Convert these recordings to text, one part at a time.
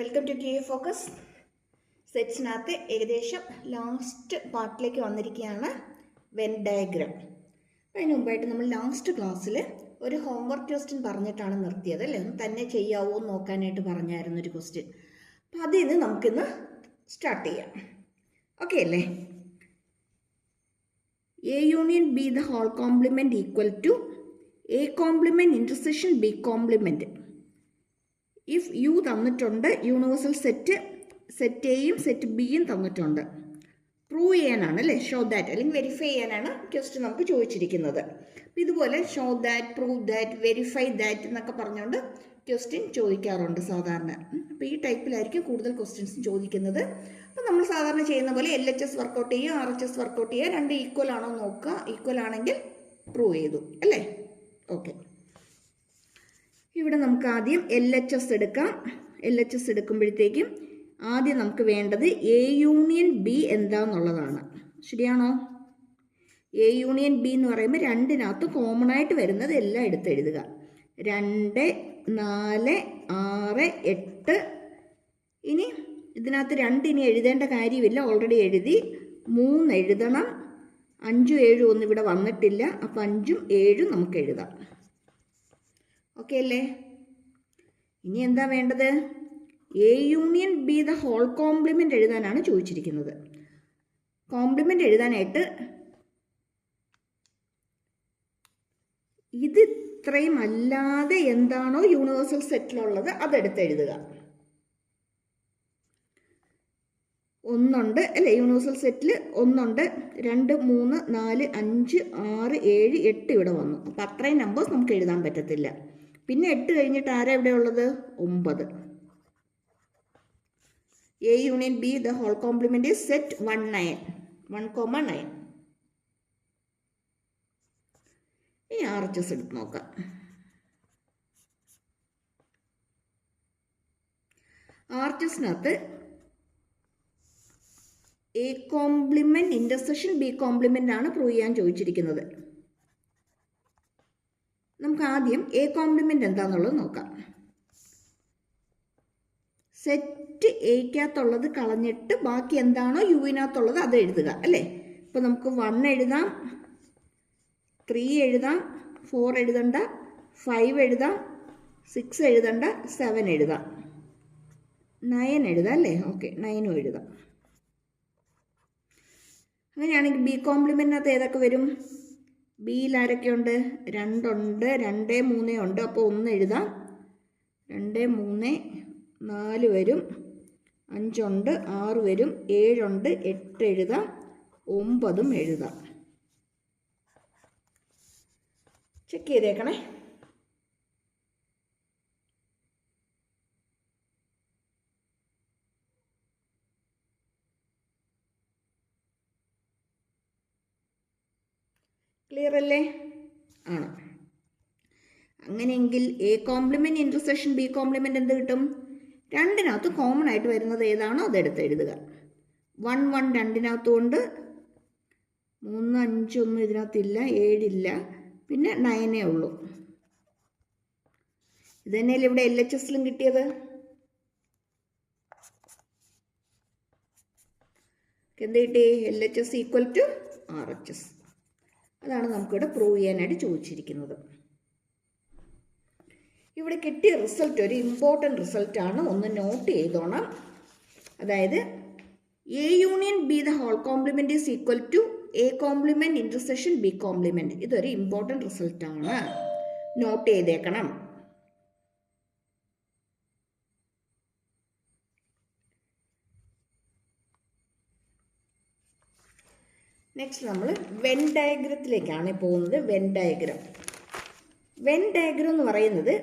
Welcome to K focus സെറ്റ്സിനകത്ത് ഏകദേശം last പാർട്ടിലേക്ക് വന്നിരിക്കുകയാണ് വെൻ ഡയഗ്രാം അതിന് മുമ്പായിട്ട് നമ്മൾ ലാസ്റ്റ് ക്ലാസ്സിൽ ഒരു ഹോംവർക്ക് ക്വസ്റ്റ്യൻ പറഞ്ഞിട്ടാണ് നിർത്തിയത് അല്ലേ? ഒന്ന് തന്നെ ചെയ്യാവോ എന്ന് നോക്കാനായിട്ട് പറഞ്ഞായിരുന്നു ഒരു ക്വസ്റ്റ്യൻ അപ്പം അതിൽ നിന്ന് നമുക്കിന്ന് സ്റ്റാർട്ട് ചെയ്യാം. ഓക്കെ അല്ലേ? A union B the whole complement equal to A complement intersection B complement if you തന്നിട്ടുണ്ട് യൂണിവേഴ്സൽ സെറ്റ് സെറ്റ് എയും സെറ്റ് ബിയും തന്നിട്ടുണ്ട്. പ്രൂവ് ചെയ്യാനാണ് അല്ലേ? ഷോ ദാറ്റ് അല്ലെങ്കിൽ വെരിഫൈ ചെയ്യാനാണ് ക്വസ്റ്റ്യൻ നമുക്ക് ചോദിച്ചിരിക്കുന്നത്. അപ്പം ഇതുപോലെ show that prove that verify that എന്നൊക്കെ പറഞ്ഞുകൊണ്ട് ക്വസ്റ്റ്യൻ ചോദിക്കാറുണ്ട് സാധാരണ. അപ്പോൾ ഈ ടൈപ്പിലായിരിക്കും കൂടുതൽ ക്വസ്റ്റ്യൻസ് ചോദിക്കുന്നത്. അപ്പം നമ്മൾ സാധാരണ ചെയ്യുന്ന പോലെ L H S work out ചെയ്യുക R H S work out ചെയ്യുക രണ്ട് ഈക്വൽ ആണോ നോക്കുക. ഈക്വൽ ആണെങ്കിൽ പ്രൂവ് ചെയ്തു. അല്ലേ? ഓക്കെ ഇവിടെ നമുക്ക് ആദ്യം എൽ എച്ച് എസ് എടുക്കാം. എൽ എച്ച് എസ് എടുക്കുമ്പോഴത്തേക്കും ആദ്യം നമുക്ക് വേണ്ടത് എ യൂണിയൻ ബി എന്താന്നുള്ളതാണ്. ശരിയാണോ? എ യൂണിയൻ ബി എന്ന് പറയുമ്പോൾ രണ്ടിനകത്ത് കോമൺ ആയിട്ട് വരുന്നത് എല്ലാം എടുത്തെഴുതുക രണ്ട് നാല് ആറ് എട്ട്. ഇനി ഇതിനകത്ത് രണ്ട് ഇനി എഴുതേണ്ട കാര്യമില്ല. ഓൾറെഡി എഴുതി. മൂന്ന് എഴുതണം. അഞ്ചും ഏഴും ഒന്നും ഇവിടെ വന്നിട്ടില്ല. അപ്പം അഞ്ചും ഏഴും നമുക്ക് എഴുതാം. ഓക്കെ അല്ലേ ഇനി എന്താ വേണ്ടത്? A union B the whole complement എഴുതാനാണ് ചോദിച്ചിരിക്കുന്നത്. കോംപ്ലിമെന്റ് എഴുതാനായിട്ട് ഇത് ഇത്രയും അല്ലാതെ എന്താണോ യൂണിവേഴ്സൽ സെറ്റിലുള്ളത് അതെടുത്ത് എഴുതുക. ഒന്നുണ്ട് അല്ലേ? യൂണിവേഴ്സൽ സെറ്റിൽ ഒന്നുണ്ട്. രണ്ട് മൂന്ന് നാല് അഞ്ച് ആറ് ഏഴ് എട്ട് ഇവിടെ വന്നു. അപ്പം അത്രയും നമ്പേഴ്സ് നമുക്ക് എഴുതാൻ പറ്റത്തില്ല. പിന്നെ എട്ട് കഴിഞ്ഞിട്ട് ആരാ ഇവിടെ ഉള്ളത്? ഒമ്പത്. A union B the whole complement is set one nine one comma nine ഇനി ആർ എച്ച് എസ് എടുത്ത് നോക്കാം. R H എസിനകത്ത് A complement intersection B complement ആണ് പ്രൂവ് ചെയ്യാൻ ചോദിച്ചിരിക്കുന്നത്. നമുക്ക് ആദ്യം എ കോംപ്ലിമെന്റ് എന്താണെന്നുള്ളത് നോക്കാം സെറ്റ് എയ്ക്കകത്തുള്ളത് കളഞ്ഞിട്ട് ബാക്കി എന്താണോ യുവിനകത്തുള്ളത് അത് എഴുതുക അല്ലേ? ഇപ്പം നമുക്ക് വൺ എഴുതാം ത്രീ എഴുതാം ഫോർ എഴുതണ്ട ഫൈവ് എഴുതാം സിക്സ് എഴുതണ്ട സെവൻ എഴുതാം. നയൻ എഴുതാം അല്ലേ? ഓക്കെ നയനും എഴുതാം. അങ്ങനെയാണെങ്കിൽ ബി കോംപ്ലിമെന്റിനകത്ത് ഏതൊക്കെ വരും? ബിയിൽ ആരൊക്കെയുണ്ട്? രണ്ടുണ്ട്. രണ്ട് മൂന്ന് ഉണ്ട്. അപ്പോൾ ഒന്ന് എഴുതാം. രണ്ട് മൂന്ന് നാല് വരും. അഞ്ചുണ്ട്. ആറ് വരും. ഏഴുണ്ട്. എട്ട് എഴുതാം. ഒമ്പതും എഴുതാം. ചെക്ക് ചെയ്തേക്കണേ. അല്ലേ ആണ്. അങ്ങനെയെങ്കിൽ A complement intersection B complement എന്ത് കിട്ടും? രണ്ടിനകത്ത് കോമൺ ആയിട്ട് വരുന്നത് ഏതാണോ അതെടുത്ത് എഴുതുക. വൺ വൺ രണ്ടിനകത്തും ഉണ്ട്. മൂന്ന് അഞ്ചൊന്നും ഇതിനകത്തില്ല ഏഴില്ല പിന്നെ നയനേ ഉള്ളൂ. ഇത് തന്നെയല്ലേ ഇവിടെ എൽ എച്ച് എസിലും കിട്ടിയത്? എന്ത് കിട്ടി? L H S equal to R H S അതാണ് നമുക്കിവിടെ പ്രൂവ് ചെയ്യാനായിട്ട് ചോദിച്ചിരിക്കുന്നത്. ഇവിടെ കിട്ടിയ റിസൾട്ട് ഒരു ഇമ്പോർട്ടന്റ് റിസൾട്ടാണ് ഒന്ന് നോട്ട് ചെയ്തോണം. അതായത് A union B the whole complement is equal to A complement intersection B complement ഇതൊരു ഇമ്പോർട്ടന്റ് റിസൾട്ടാണ് നോട്ട് ചെയ്തേക്കണം. നെക്സ്റ്റ് നമ്മൾ വെൻ ഡയഗ്രത്തിലേക്കാണ് പോകുന്നത്. വെൻ ഡയഗ്രം വെൻ ഡയഗ്രം എന്ന് പറയുന്നത്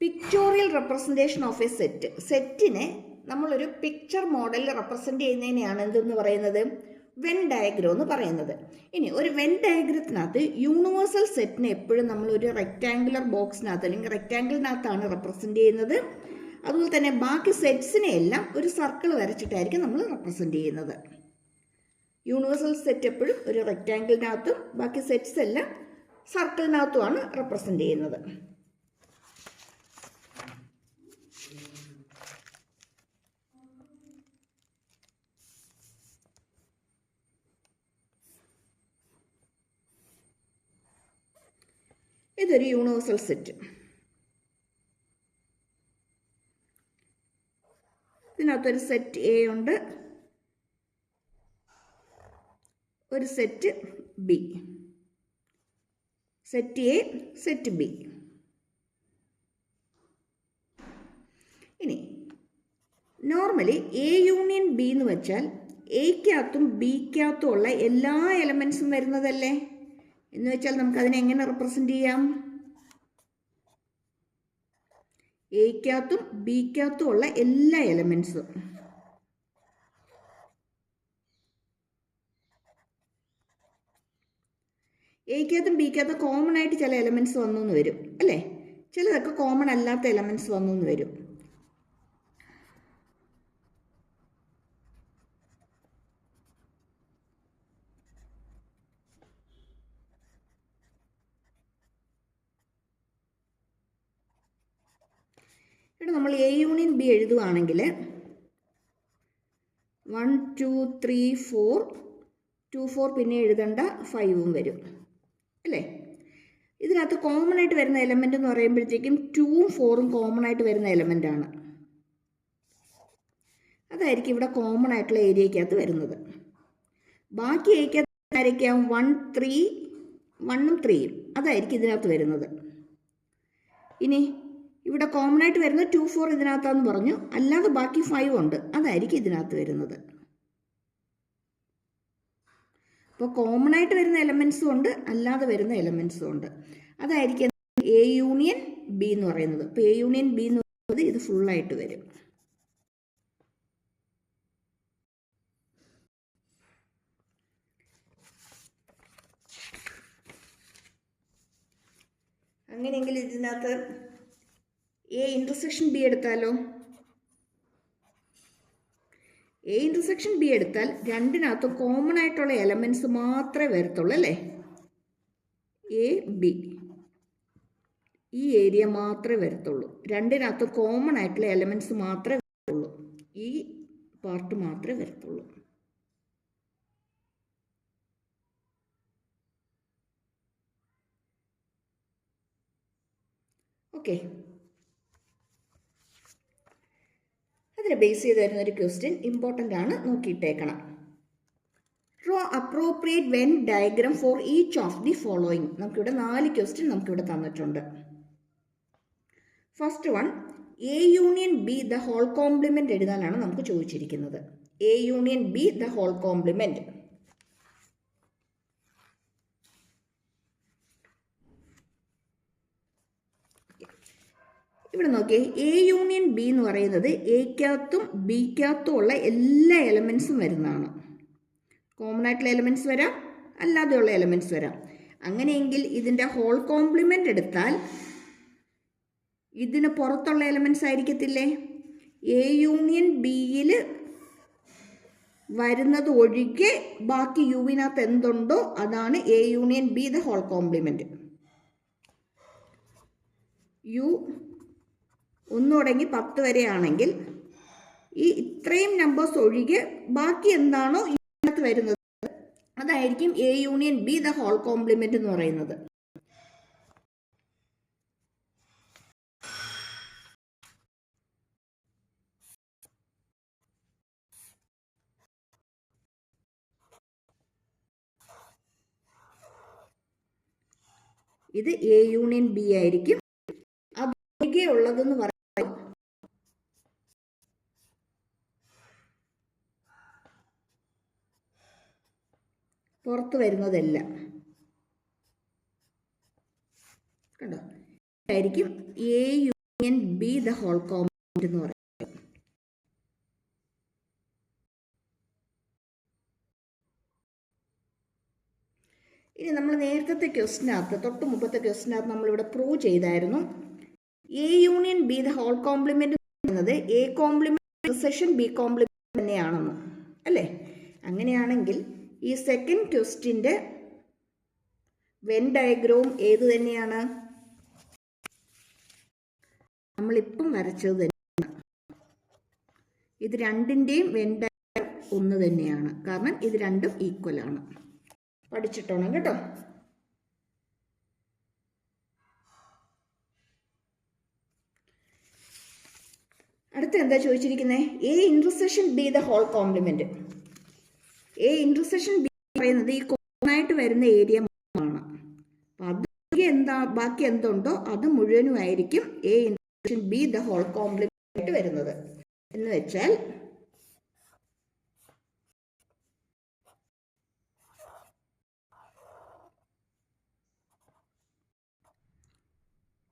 pictorial representation of a set സെറ്റിനെ നമ്മളൊരു പിക്ചർ മോഡലിൽ റെപ്രസെന്റ് ചെയ്യുന്നതിനെയാണ് എന്തെന്ന് പറയുന്നത്? വെൻ ഡയഗ്രം എന്ന് പറയുന്നത്. ഇനി ഒരു വെൻ ഡയഗ്രത്തിനകത്ത് യൂണിവേഴ്സൽ സെറ്റിനെ എപ്പോഴും നമ്മളൊരു റെക്റ്റാങ്കുലർ ബോക്സിനകത്ത് അല്ലെങ്കിൽ റെക്റ്റാങ്കിളിനകത്താണ് റെപ്രസെന്റ് ചെയ്യുന്നത്. അതുപോലെ തന്നെ ബാക്കി സെറ്റ്സിനെ എല്ലാം ഒരു സർക്കിൾ വരച്ചിട്ടായിരിക്കും നമ്മൾ റെപ്രസെന്റ് ചെയ്യുന്നത്. യൂണിവേഴ്സൽ സെറ്റ് എപ്പോഴും ഒരു റെക്റ്റാങ്കിളിനകത്തും ബാക്കി സെറ്റ്സ് എല്ലാം സർക്കിളിനകത്തുമാണ് റെപ്രസെന്റ് ചെയ്യുന്നത്. ഇതൊരു യൂണിവേഴ്സൽ സെറ്റ് ഇതിനകത്തൊരു സെറ്റ് എ ഉണ്ട്. ഒരു set B set A set B ഇനി നോർമലി എ യൂണിയൻ ബി എന്ന് വെച്ചാൽ എക്കകത്തും ബിക്കകത്തും ഉള്ള എല്ലാ എലമെൻസും വരുന്നതല്ലേ? എന്ന് വെച്ചാൽ നമുക്ക് അതിനെ എങ്ങനെ റെപ്രസെന്റ് ചെയ്യാം? എക്കകത്തും ബിക്കകത്തും ഉള്ള എല്ലാ എലമെൻസും എക്കകത്തും ബിക്കകത്തും കോമൺ ആയിട്ട് ചില എലമെന്റ്സ് വന്നു എന്ന് വരും അല്ലേ? ചിലതൊക്കെ കോമൺ അല്ലാത്ത എലമെന്റ്സ് വന്നു എന്ന് വരും. നമ്മൾ A union B എഴുതുവാണെങ്കിൽ one two three four two four പിന്നെ എഴുതേണ്ട ഫൈവും വരും. അല്ലേ? ഇതിനകത്ത് കോമൺ ആയിട്ട് വരുന്ന എലമെന്റ് എന്ന് പറയുമ്പോഴത്തേക്കും ടൂവും ഫോറും കോമൺ ആയിട്ട് വരുന്ന എലമെന്റ് ആണ്. അതായിരിക്കും ഇവിടെ കോമൺ ആയിട്ടുള്ള ഏരിയക്കകത്ത് വരുന്നത്. ബാക്കി ഏരിയക്കകത്ത് ആയിരിക്കാം വൺ ത്രീ വണ്ണും ത്രീയും അതായിരിക്കും ഇതിനകത്ത് വരുന്നത്. ഇനി ഇവിടെ കോമൺ ആയിട്ട് വരുന്ന ടു ഫോർ ഇതിനകത്താന്ന് പറഞ്ഞു. അല്ലാതെ ബാക്കി ഫൈവ് ഉണ്ട്. അതായിരിക്കും ഇതിനകത്ത് വരുന്നത്. അപ്പോൾ കോമൺ ആയിട്ട് വരുന്ന എലമെൻസും ഉണ്ട് അല്ലാതെ വരുന്ന എലമെൻസും ഉണ്ട്. അതായിരിക്കും എ യൂണിയൻ ബി എന്ന് പറയുന്നത്. അപ്പോൾ എ യൂണിയൻ ബി എന്ന് പറയുന്നത് ഇത് ഫുള്ളായിട്ട് വരും. അങ്ങനെയെങ്കിൽ ഇതിനകത്ത് എ ഇന്റർസെക്ഷൻ ബി എടുത്താലോ? ഇന്റർസെക്ഷൻ ബി എടുത്താൽ രണ്ടിനകത്തും കോമൺ ആയിട്ടുള്ള എലമെന്റ്സ് മാത്രമേ വരത്തുള്ളൂ അല്ലേ? എ ബി ഈ ഏരിയ മാത്രമേ വരത്തുള്ളൂ. രണ്ടിനകത്തും കോമൺ ആയിട്ടുള്ള എലമെന്റ്സ് മാത്രമേ വരത്തുള്ളൂ. ഈ പാർട്ട് മാത്രമേ വരത്തുള്ളൂ. ഓക്കെ അതിനെ ബേസ് ചെയ്ത് വരുന്ന ഒരു ക്വസ്റ്റ്യൻ ഇമ്പോർട്ടന്റ് ആണ് നോക്കിയിട്ടേക്കണം. Draw appropriate Venn diagram for each of the following നമുക്കിവിടെ നാല് ക്വസ്റ്റ്യൻ നമുക്കിവിടെ തന്നിട്ടുണ്ട്. First one A union B the whole complement എഴുതാനാണ് നമുക്ക് ചോദിച്ചിരിക്കുന്നത്. A union B the whole complement ഇവിടെ നോക്കിയേ എ യൂണിയൻ ബി എന്ന് പറയുന്നത് എക്കകത്തും ബിക്കകത്തും ഉള്ള എല്ലാ എലമെൻസും വരുന്നതാണ്. കോമൺ ആയിട്ടുള്ള എലമെൻസ് വരാം അല്ലാതെയുള്ള എലമെൻസ് വരാം. അങ്ങനെയെങ്കിൽ ഇതിന്റെ ഹോൾ കോംപ്ലിമെന്റ് എടുത്താൽ ഇതിന് പുറത്തുള്ള എലമെൻസ് ആയിരിക്കത്തില്ലേ? എ യൂണിയൻ ബിയിൽ വരുന്നത് ഒഴികെ ബാക്കി യുവിനകത്ത് എന്തുണ്ടോ അതാണ് A union B the whole complement U ഒന്ന് തുടങ്ങി പത്ത് വരെ ആണെങ്കിൽ ഈ ഇത്രയും നമ്പേഴ്സ് ഒഴികെ ബാക്കി എന്താണോ ഇതിനകത്ത് വരുന്നത്? അതായിരിക്കും A union B the whole complement എന്ന് പറയുന്നത്. ഇത് എ യൂണിയൻ ബി ആയിരിക്കും. അത് ഒഴികെ ഉള്ളതെന്ന് പറയുന്നത് പുറത്ത് വരുന്നതല്ല. കണ്ടോ? ആയിരിക്കും A union B the whole compound എന്ന് പറയുന്നത്. ഇനി നമ്മൾ നേരത്തെ ക്വസ്റ്റിനകത്ത് തൊട്ട് മുമ്പത്തെ ക്വസ്റ്റിനകത്ത് നമ്മളിവിടെ പ്രൂവ് ചെയ്തായിരുന്നു. A union B the whole complement പറയുന്നത് A complement session B complement തന്നെയാണെന്ന്. അല്ലേ? അങ്ങനെയാണെങ്കിൽ ഈ സെക്കൻഡ് ക്വസ്റ്റിന്റെ വെൻ ഡയഗ്രവും ഏത് തന്നെയാണ്? നമ്മളിപ്പം വരച്ചത് തന്നെയാണ്. ഇത് രണ്ടിന്റെയും വെൻ ഡയഗ്രം ഒന്ന് തന്നെയാണ്. കാരണം ഇത് രണ്ടും ഈക്വൽ ആണ്. പഠിച്ചിട്ടോണം കേട്ടോ. അടുത്ത എന്താ ചോദിച്ചിരിക്കുന്നത് A intersection B the whole complement A intersection B പറയുന്നത് ഈ കോമണായിട്ട് വരുന്ന ഏരിയ ആണ് അത് എന്താ ബാക്കി എന്തുണ്ടോ അത് മുഴുവനുമായിരിക്കും A intersection B the whole complement ആയിട്ട് വരുന്നത്. എന്ന് വെച്ചാൽ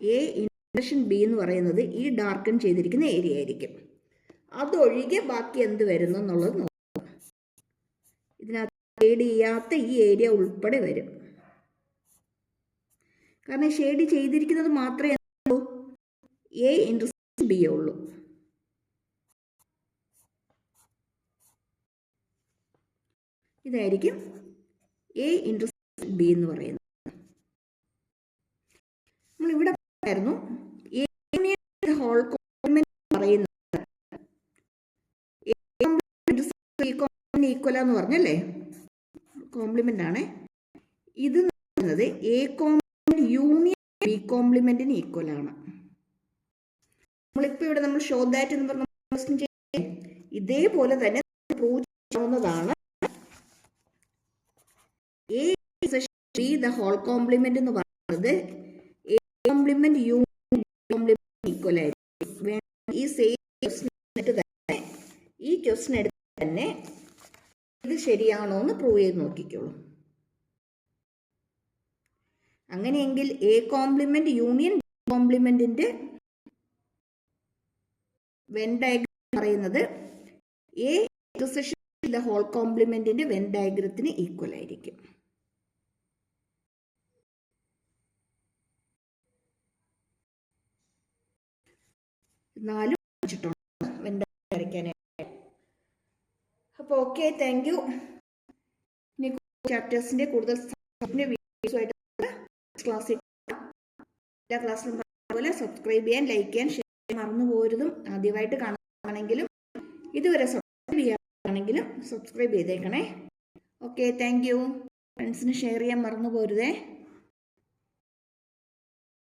എ ഇൻഡക്ഷൻ ബി എന്ന് പറയുന്നത് ഈ ഡാർക്കൺ ചെയ്തിരിക്കുന്ന ഏരിയ ആയിരിക്കും. അതൊഴികെ ബാക്കി എന്ത് വരുന്നു എന്നുള്ളത് ഇതിനകത്ത് ഷെയ്ഡ് ചെയ്യാത്ത ഈ ഏരിയ ഉൾപ്പെടെ വരും. കാരണം ഷെയ്ഡ് ചെയ്തിരിക്കുന്നത് മാത്രമേ ഉള്ളൂ എ ഇൻട്രസ്റ്റ് ബി ഉള്ളൂ. ഇതായിരിക്കും എ ഇൻട്രസ്റ്റ് ബി എന്ന് പറയുന്നത്. നമ്മൾ ഇവിടെ ആയിരുന്നു ഹോൾ കോംപ്ലിമെന്റ് പറയുന്നത്. ഈക്വൽ എന്ന് പറഞ്ഞല്ലേ? കോംപ്ലിമെന്റ് ആണ്. ഇത് പറയുന്നത് എ കോംപ്ലിമെന്റ് യൂണിയൻ ബി കോംപ്ലിമെന്റിന് ഈക്വൽ ആണ്. നമ്മളിപ്പോൾ ഇവിടെ നമ്മൾ ഷോ ദാറ്റ് എന്ന് പറഞ്ഞ ഇതേപോലെ തന്നെ പ്രൂവ് ചെയ്യാവുന്നതാണ് A B the whole complement എന്ന് പറയുന്നത് A complement union complement equal ആയിരിക്കും. ഈ സെയിം തന്നെ. ഈ ക്വസ്റ്റിനെടുത്ത് തന്നെ ഇത് ശരിയാണോ എന്ന് പ്രൂവ് ചെയ്ത് നോക്കിക്കോളൂ. അങ്ങനെയെങ്കിൽ എ കോംപ്ലിമെന്റ് യൂണിയൻ കോംപ്ലിമെന്റിന്റെ വെൻ ഡയഗ്രം പറയുന്നത് എ ഇന്റർസെഷൻ ഹോൾ കോംപ്ലിമെന്റിന്റെ വെൻ ഡയഗ്രത്തിന് ഈക്വൽ ആയിരിക്കും. നാലും വെൻ ഡയഗ്രം അപ്പോൾ ഓക്കെ താങ്ക് യു ഇനി ചാപ്റ്റേഴ്സിന്റെ കൂടുതൽ വീഡിയോസുമായിട്ട് ക്ലാസ്സിൽ എല്ലാ ക്ലാസ്സിലും പോലെ സബ്സ്ക്രൈബ് ചെയ്യാൻ ലൈക്ക് ചെയ്യാൻ ഷെയർ ചെയ്യാൻ മറന്നു പോരുതും. ആദ്യമായിട്ട് കാണുകയാണെങ്കിലും ഇതുവരെ സബ്സ്ക്രൈബ് ചെയ്യാണെങ്കിലും സബ്സ്ക്രൈബ് ചെയ്തേക്കണേ. ഓക്കെ താങ്ക് യു ഫ്രണ്ട്സിന് ഷെയർ ചെയ്യാൻ മറന്നു പോരുതേ.